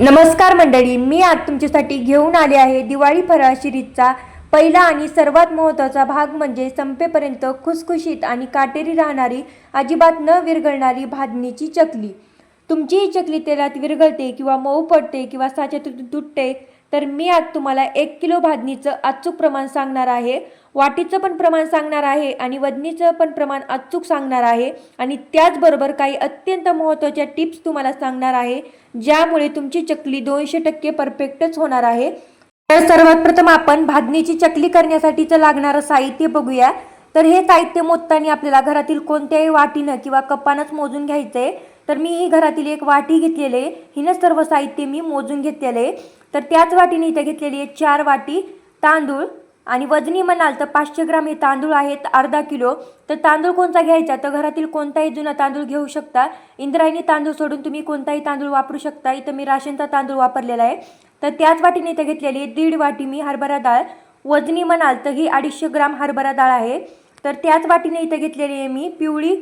नमस्कार मंडळी मी आज तुमच्यासाठी घेऊन आले आहे दिवाळी फराळ सिरीजचा पहिला आणि सर्वात महत्त्वाचा भाग म्हणजे संपेपर्यंत खुसखुशीत आणि काटेरी राहणारी अजिबात न विरघळणारी भाजणीची चकली. तुमची ही चकली तेलात विरघळते किंवा मऊ पडते किंवा साच्यातून तुटते तर मी आज तुम्हाला एक किलो भाजणीचं अचूक प्रमाण सांगणार आहे. वाटीचं पण प्रमाण सांगणार आहे आणि वजनीचं पण प्रमाण अचूक सांगणार आहे. आणि त्याचबरोबर काही अत्यंत महत्त्वाच्या टिप्स तुम्हाला सांगणार आहे ज्यामुळे तुमची चकली दोनशे टक्के परफेक्टच होणार आहे. तर सर्वात प्रथम आपण भाजणीची चकली करण्यासाठीचं लागणारं साहित्य बघूया. तर हे साहित्य मोजताना आपल्याला घरातील कोणत्याही वाटीनं किंवा कपानंच मोजून घ्यायचं आहे तर मी ही घरातील एक वाटी घेतलेली आहे. हिनं सर्व साहित्य मी मोजून घेतलेलं आहे. तर त्याच वाटीने इथं घेतलेली आहे चार वाटी तांदूळ. आणि वजनी म्हणाल तर पाचशे ग्राम हे तांदूळ आहेत अर्धा किलो. तर तांदूळ कोणता घ्यायचा? तर घरातील कोणताही जुना तांदूळ घेऊ शकता. इंद्रायणी तांदूळ सोडून तुम्ही कोणताही तांदूळ वापरू शकता. इथं मी राशनचा तांदूळ वापरलेला आहे. तर त्याच वाटीने इथं घेतलेली आहे दीड वाटी मी हरभरा डाळ. वजनी म्हणाल तर ही अडीचशे ग्राम हरभरा डाळ आहे. तर त्याच वाटीने इथं घेतलेली आहे मी पिवळी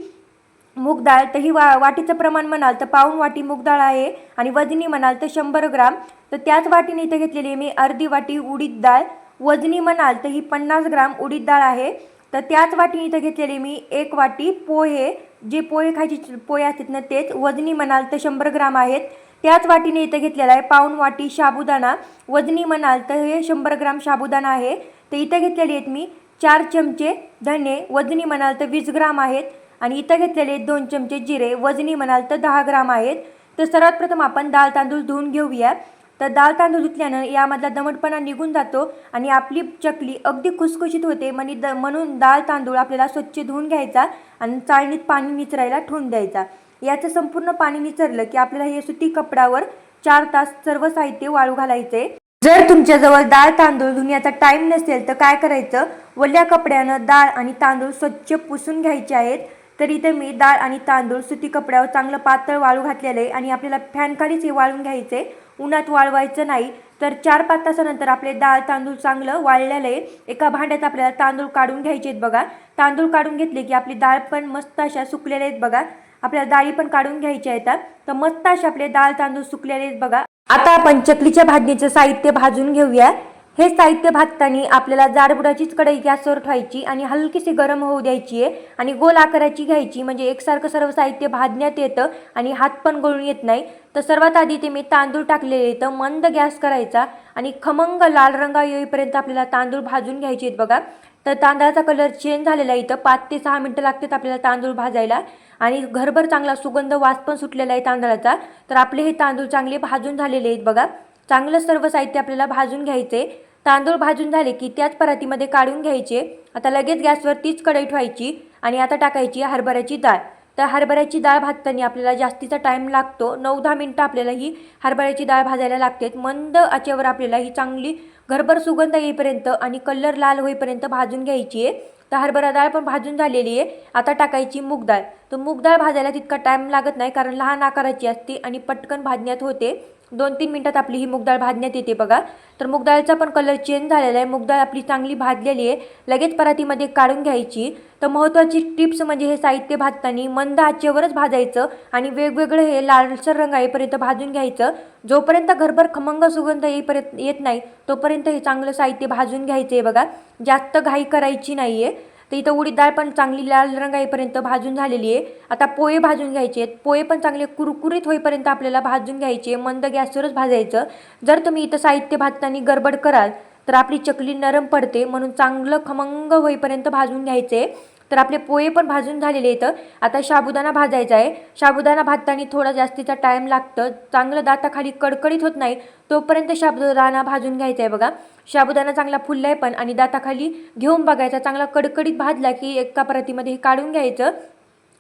मूग डाळ तर ही वा वाटीचं प्रमाण म्हणाल तर पाऊण वाटी मूग डाळ आहे आणि वजनी म्हणाल तर शंभर ग्राम. तर त्याच वाटीने इथं घेतलेली आहे मी अर्धी वाटी उडीद डाळ. वजनी म्हणाल तर ही पन्नास ग्राम उडीद डाळ आहे. तर त्याच वाटीने इथं घेतलेली मी एक वाटी पोहे. जे पोहे खायचे पोहे असतात ना तेच वजनी म्हणाल तर शंभर ग्राम आहेत. त्याच वाटीने इथं घेतलेला आहे पाऊण वाटी साबुदाणा वजनी म्हणाल तर हे शंभर ग्राम साबुदाणा आहे. तर इथं घेतलेली आहेत मी चार चमचे धने वजनी म्हणाल तर वीस ग्राम आहेत. आणि इथं घेतलेले दोन चमचे जिरे वजनी म्हणाल तर दहा ग्राम आहेत. तर सर्वात प्रथम आपण डाळ तांदूळ धुवून घेऊया. तर डाळ तांदूळ धुतल्यानं यामधला दमटपणा निघून जातो आणि आपली चकली अगदी खुसखुशीत होते. म्हणे द म्हणून डाळ तांदूळ आपल्याला स्वच्छ धुवून घ्यायचा आणि चाळणीत पाणी निचरायला ठेवून द्यायचा. याचं संपूर्ण पाणी निचरलं की आपल्याला हे सुती कपडावर चार तास सर्व साहित्य वाळू घालायचे. जर तुमच्याजवळ डाळ तांदूळ धुण्याचा टाईम नसेल तर काय करायचं? वल्या कपड्यानं डाळ आणि तांदूळ स्वच्छ पुसून घ्यायचे आहेत. तर इथे मी डाळ आणि तांदूळ सुती कपड्यावर चांगलं पातळ वाळू घातलेलं आहे आणि आपल्याला फॅनखालीच हे वाळून घ्यायचे. उन्हात वाळवायचं नाही. तर चार पाच तासानंतर आपले डाळ तांदूळ चांगलं वाळलेलं आहे. एका भांड्यात आपल्याला तांदूळ काढून घ्यायचे आहेत बघा. तांदूळ काढून घेतले की आपली डाळ पण मस्त अशा सुकलेल्या आहेत बघा. आपल्याला डाळी पण काढून घ्यायच्या येतात. तर मस्त असे आपले डाळ तांदूळ सुकलेले आहेत बघा. आता आपण चकलीच्या भाजणीचं साहित्य भाजून घेऊया. हे साहित्य भाजताना आपल्याला जाडबुडाचीच कढई गॅसवर ठेवायची आणि हलकीशी गरम होऊ द्यायची आहे आणि गोल आकाराची घ्यायची. म्हणजे एकसारखं सर्व साहित्य भाजण्यात येतं आणि हात पण गळून येत नाही. तर सर्वात आधी ते मी तांदूळ टाकलेले तर मंद गॅस करायचा आणि खमंग लाल रंगा येईपर्यंत आपल्याला तांदूळ भाजून घ्यायचे आहेत बघा. तर तांदळाचा कलर चेंज झालेला आहे. इथं पाच ते सहा मिनटं लागतात आपल्याला तांदूळ भाजायला आणि घरभर चांगला सुगंध वास पण सुटलेला आहे तांदळाचा. तर आपले हे तांदूळ चांगले भाजून झालेले आहेत बघा. चांगलं सर्व साहित्य आपल्याला भाजून घ्यायचे तांदूळ भाजून झाले की त्याच परातीमध्ये काढून घ्यायचे. आता लगेच गॅसवर तीच कढई ठेवायची आणि आता टाकायची हरभऱ्याची डाळ. तर हरभऱ्याची डाळ भाजताना आपल्याला जास्तीचा टाईम लागतो. नऊ दहा मिनटं आपल्याला ही हरभऱ्याची डाळ भाजायला लागते. मंद आचेवर आपल्याला ही चांगली घरभर सुगंध येईपर्यंत आणि कलर लाल होईपर्यंत भाजून घ्यायची आहे. तर हरभरा डाळ पण भाजून झालेली आहे. आता टाकायची मूग डाळ. तर मूग डाळ भाजायला तितका टाईम लागत नाही कारण लहान आकाराची असते आणि पटकन भाजण्यात होते. दोन तीन मिनटात आपली ही मुगडाळ भाजण्यात येते बघा. तर मुगडाळचा पण कलर चेंज झालेला आहे. मुगडाळ आपली चांगली भाजलेली आहे. लगेच परातीमध्ये काढून घ्यायची. तर महत्त्वाची टिप्स म्हणजे हे साहित्य भाजताना मंद आचेवरच भाजायचं आणि वेगवेगळं हे लालसर रंग येईपर्यंत भाजून घ्यायचं. जोपर्यंत घरभर खमंग सुगंध येईपर्यंत येत नाही तोपर्यंत हे चांगलं साहित्य भाजून घ्यायचं आहे बघा. जास्त घाई करायची नाही आहे तर इथं उडीद डाळ पण चांगली लाल रंग येईपर्यंत भाजून झालेली आहे. आता पोहे भाजून घ्यायचे आहेत. पोहे पण चांगले कुरकुरीत होईपर्यंत आपल्याला भाजून घ्यायचे मंद गॅसवरच भाजायचं. जर तुम्ही इथं साहित्य भाजताना गडबड कराल तर आपली चकली नरम पडते. म्हणून चांगलं खमंग होईपर्यंत भाजून घ्यायचे तर आपले पोहे पण भाजून झालेले आहेत. आता साबुदाणा भाजायचा आहे. साबुदाणा भाजताना थोडा जास्तीचा टाईम लागतं. चांगलं दाताखाली कडकडीत होत नाही. तोपर्यंत साबुदाणा भाजून घ्यायचा आहे बघा. साबुदाणा चांगला फुलला आहे पण आणि दाताखाली घेऊन बघायचा. चांगला कडकडीत भाजला की एका परतीमध्ये हे काढून घ्यायचं.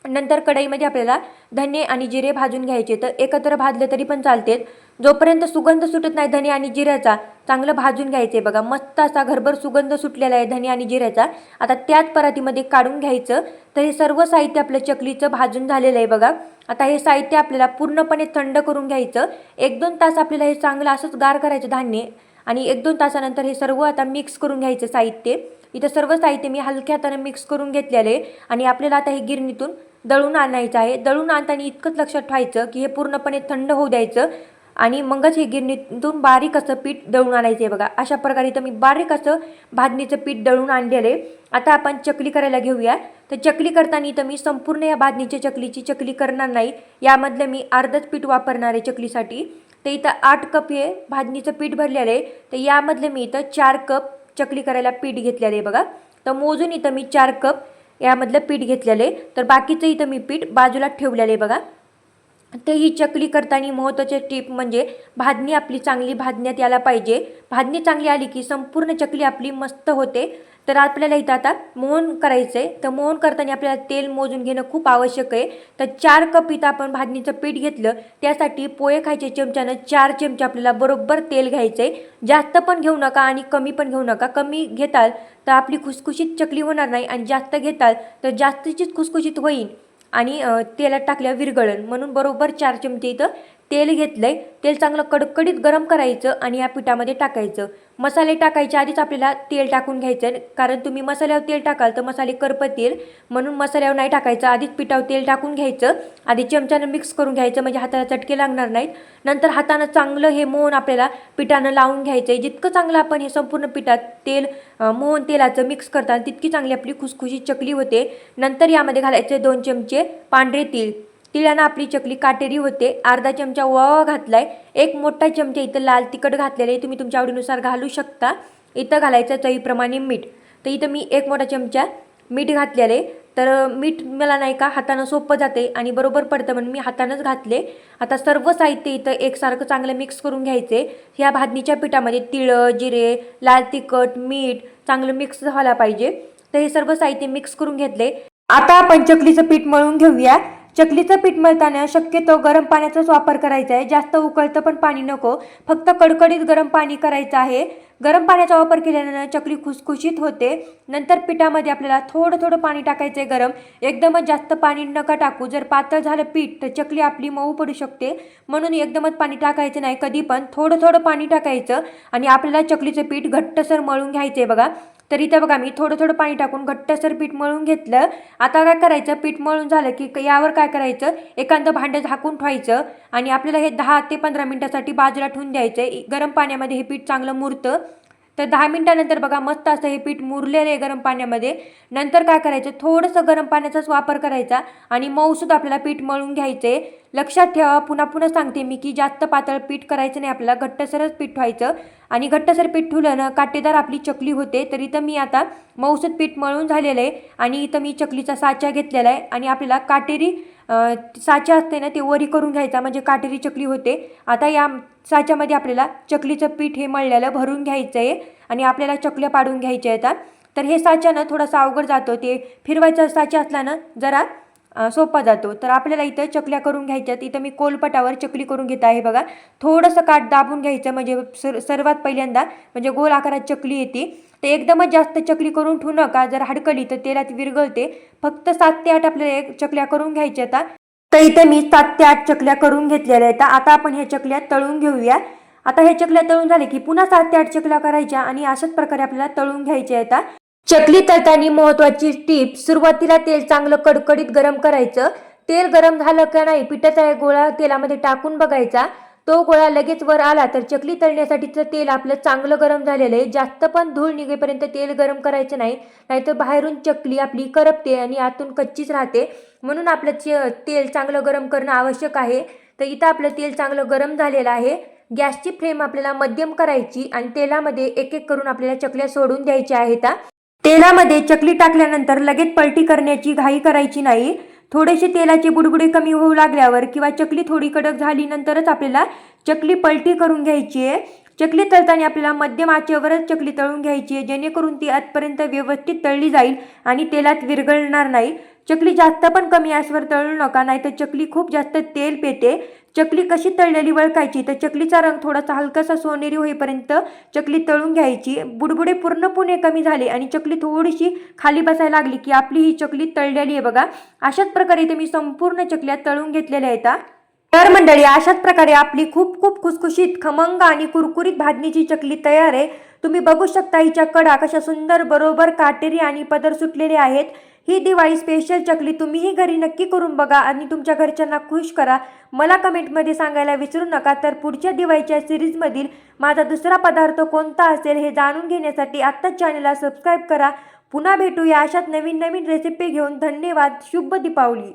नंतर कढईमध्ये आपल्याला धने आणि जिरे भाजून घ्यायचे. तर एकत्र भाजले तरी पण चालते. जोपर्यंत सुगंध सुटत नाही धने आणि जिऱ्याचा चांगलं भाजून घ्यायचे बघा. मस्त असा घरभर सुगंध सुटलेला आहे धने आणि जिऱ्याचा. आता त्याच परातीमध्ये काढून घ्यायचं. तर हे सर्व साहित्य आपलं चकलीचं भाजून झालेलं आहे बघा. आता हे साहित्य आपल्याला पूर्णपणे थंड करून घ्यायचं. एक दोन तास आपल्याला हे चांगलं असंच गार करायचं धान्य. आणि एक दोन तासानंतर हे सर्व आता मिक्स करून घ्यायचं साहित्य. इथं सर्व साहित्य मी हलक्या हाताने मिक्स करून घेतलेले आणि आपल्याला आता हे गिरणीतून दळून आणायचं आहे. दळून आणताना इतकंच लक्षात ठेवायचं की हे पूर्णपणे थंड होऊ द्यायचं. आणि मगच हे गिरणीतून बारीक असं पीठ दळून आणायचं आहे बघा. अशा प्रकारे इथं मी बारीक असं भाजणीचं पीठ दळून आणलेलं आहे. आता आपण चकली करायला घेऊया. तर चकली करताना इथं मी संपूर्ण या भाजणीच्या चकलीची चकली करणार नाही. यामधलं मी अर्धच पीठ वापरणार आहे चकलीसाठी. तर इथं आठ कप हे भाजणीचं पीठ भरलेलं आहे. तर यामधलं मी इथं चार कप चकली करायला पीठ घेतलेलं आहे बघा. तर मोजून इथं मी चार कप यामधलं पीठ घेतलेलं आहे. तर बाकीचं इथं मी पीठ बाजूला ठेवलेलं आहे बघा. तर ही चकली करताना महत्त्वाची टीप म्हणजे भाजणी आपली चांगली भाजण्यात यायला पाहिजे. भाजणी चांगली आली की संपूर्ण चकली आपली मस्त होते. तर आपल्याला इथं आता मोहन करायचं आहे तर मोहन करताना आपल्याला तेल मोजून घेणं खूप आवश्यक आहे. तर चार कप इथं आपण भाजणीचं पीठ घेतलं. त्यासाठी पोहे खायच्या चमच्यानं चार चमचे आपल्याला बरोबर तेल घ्यायचं आहे जास्त पण घेऊ नका आणि कमी पण घेऊ नका. कमी घेताल तर आपली खुसखुशीत चकली होणार नाही आणि जास्त घेताल तर जास्तीचीच खुसखुशीत होईल. आणि तेलात टाकल्या विरगळण म्हणून बरोबर चार चमचे इथं तेल घेतलं आहे तेल चांगलं कडकडीत गरम करायचं आणि या पिठामध्ये टाकायचं. मसाले टाकायच्या आधीच आपल्याला तेल टाकून घ्यायचं कारण तुम्ही मसाल्यावर तेल टाकाल तर मसाले करपतील म्हणून मसाल्यावर नाही टाकायचं. आधीच पिठावर तेल टाकून घ्यायचं. आधी चमच्यानं मिक्स करून घ्यायचं. म्हणजे हाताला चटके लागणार नाहीत. नंतर हातानं चांगलं हे मोहन आपल्याला पिठानं लावून घ्यायचं आहे. जितकं चांगलं आपण हे संपूर्ण पिठात तेल मोहन तेलाचं मिक्स करताना तितकी चांगली आपली खुसखुशी चकली होते. नंतर यामध्ये घालायचे दोन चमचे पांढरे तीळ. तिळानं आपली चकली काटेरी होते. अर्धा चमचा ओवा घातलाय. एक मोठा चमचा इथं लाल तिखट घातलेलं आहे. तुम्ही तुमच्या आवडीनुसार घालू शकता. इथं घालायचं चवीप्रमाणे मीठ. तर इथं मी एक मोठा चमचा मीठ घातलेलं आहे. तर मीठ मला नाही का हातानं सोपं जाते आणि बरोबर पडतं म्हणून मी हातानंच घातले आता सर्व साहित्य इथं एकसारखं चांगलं मिक्स करून घ्यायचे ह्या भाजणीच्या पिठामध्ये तिळं जिरे लाल तिखट मीठ चांगलं मिक्स व्हायला पाहिजे. तर हे सर्व साहित्य मिक्स करून घेतले आता आपण चकलीचं पीठ मळून घेऊया चकलीचं पीठ मळताना शक्यतो गरम पाण्याचाच वापर करायचा आहे. जास्त उकळतं पण पाणी नको. फक्त कडकडीत गरम पाणी करायचं आहे. गरम पाण्याचा वापर केल्यानं चकली खुसखुशीत होते. नंतर पिठामध्ये आपल्याला थोडं थोडं पाणी टाकायचं आहे गरम. एकदमच जास्त पाणी नका टाकू. जर पातळ झालं पीठ तर चकली आपली मऊ पडू शकते. म्हणून एकदमच पाणी टाकायचं नाही कधी पण. थोडं थोडं पाणी टाकायचं आणि आपल्याला चकलीचं पीठ घट्टसर मळून घ्यायचं आहे बघा. तर इथं बघा मी थोडं थोडं पाणी टाकून घट्टसर पीठ मळून घेतलं. आता काय करायचं? पीठ मळून झालं की यावर काय करायचं? एखादं भांडं झाकून ठेवायचं आणि आपल्याला हे दहा ते पंधरा मिनटासाठी बाजूला ठेवून द्यायचं. गरम पाण्यामध्ये हे पीठ चांगलं मुरतं. तर दहा मिनटानंतर बघा मस्त असं हे पीठ मुरलेलं आहे गरम पाण्यामध्ये. नंतर काय करायचं? थोडंसं गरम पाण्याचाच वापर करायचा आणि मऊसूद आपल्याला पीठ मळून घ्यायचं आहे लक्षात ठेवा पुन्हा पुन्हा सांगते मी की जास्त पातळ पीठ करायचं नाही आपल्याला घट्टसरच पीठ ठेवायचं आणि घट्टसर पीठ ठेवलं ना काटेदार आपली चकली होते तर इथं मी आता मऊसूद पीठ मळून झालेलं आहे. आणि इथं मी चकलीचा साचा घेतलेला आहे आणि आपल्याला काटेरी साचा असते ना ते वरी करून घ्यायचा म्हणजे काटेरी चकली होते. आता या साच्यामध्ये आपल्याला चकलीचं पीठ हे मळलेलं भरून घ्यायचं आहे आणि आपल्याला चकल्या पाडून घ्यायच्या आहेत. तर हे साच्यानं थोडासा अवघड जातो. ते फिरवायचा साचा असला ना जरा सोपा जातो. तर आपल्याला इथं चकल्या करून घ्यायच्यात इथं मी कोलपटावर चकली करून घेत आहे बघा. थोडंसं काठ दाबून घ्यायचं म्हणजे सर सर्वात पहिल्यांदा म्हणजे गोल आकारात चकली येते. ते एकदमच जास्त चकली करून ठेवू नका. जर हडकली तर तेलात विरघळते. फक्त सात ते आठ आपल्याला एक चकल्या करून घ्यायच्या आता तर इथे मी सात ते आठ चकल्या करून घेतलेल्या आहेत. आता आपण ह्या चकल्या तळून घेऊया. आता हे चकल्या तळून झाले की पुन्हा सात ते आठ चकल्या करायच्या आणि अशाच प्रकारे आपल्याला तळून घ्यायच्या आहेत. चकली तळताना महत्वाची टीप सुरुवातीला तेल चांगलं कडकडीत गरम करायचं. तेल गरम झालं का नाही पिठाचा गोळा तेलामध्ये टाकून बघायचा. तो गोळा लगेच वर आला तर चकली तळण्यासाठीचं तेल आपलं चांगलं गरम झालेलं आहे. जास्त पण धूळ निघेपर्यंत तेल गरम करायचं नाही. नाहीतर बाहेरून चकली आपली करपते आणि आतून कच्चीच राहते. म्हणून आपलं चे तेल चांगलं गरम करणं आवश्यक आहे. तर इथं आपलं तेल चांगलं गरम झालेलं आहे. गॅसची फ्लेम आपल्याला मध्यम करायची आणि तेलामध्ये एक एक करून आपल्याला चकल्या सोडून द्यायच्या आहेत. तेलामध्ये चकली टाकल्यानंतर लगेच पलटी करण्याची घाई करायची नाही. थोडेसे तेलाचे बुडबुडे कमी होऊ लागल्यावर किंवा चकली थोडी कडक झाली नंतरच आपल्याला चकली पलटी करून घ्यायची आहे. चकली तळताना आपल्याला मध्यम आचेवरच चकली तळून घ्यायची आहे. जेणेकरून ती आतपर्यंत व्यवस्थित तळली जाईल आणि तेलात विरघळणार नाही. चकली जास्त पण कमी गॅसवर तळू नका नाही तर चकली खूप जास्त तेल पेते. चकली कशी तळलेली वळखायची? तर चकलीचा रंग थोडासा हलकासा सोनेरी होईपर्यंत चकली तळून घ्यायची. बुडबुडे पूर्णपणे कमी झाले आणि चकली थोडीशी खाली बसायला लागली की आपली ही चकली तळलेली आहे बघा. अशाच प्रकारे इथे मी संपूर्ण चकल्या तळून घेतलेल्या आहेत तर मंडळी अशाच प्रकारे आपली खूप खूप खुसखुशीत खमंग आणि कुरकुरीत भाजणीची चकली तयार आहे. तुम्ही बघू शकता हिच्या कडा कशा सुंदर बरोबर काटेरी आणि पदर सुटलेले आहेत. ही दिवाळी स्पेशल चकली तुम्हीही घरी नक्की करून बघा आणि तुमच्या घरच्यांना खुश करा. मला कमेंटमध्ये सांगायला विसरू नका. तर पुढच्या दिवाळीच्या सिरीजमधील माझा दुसरा पदार्थ कोणता असेल हे जाणून घेण्यासाठी आत्ताच चॅनलला सबस्क्राईब करा. पुन्हा भेटूया अशात नवीन नवीन रेसिपी घेऊन. धन्यवाद. शुभ दीपावली.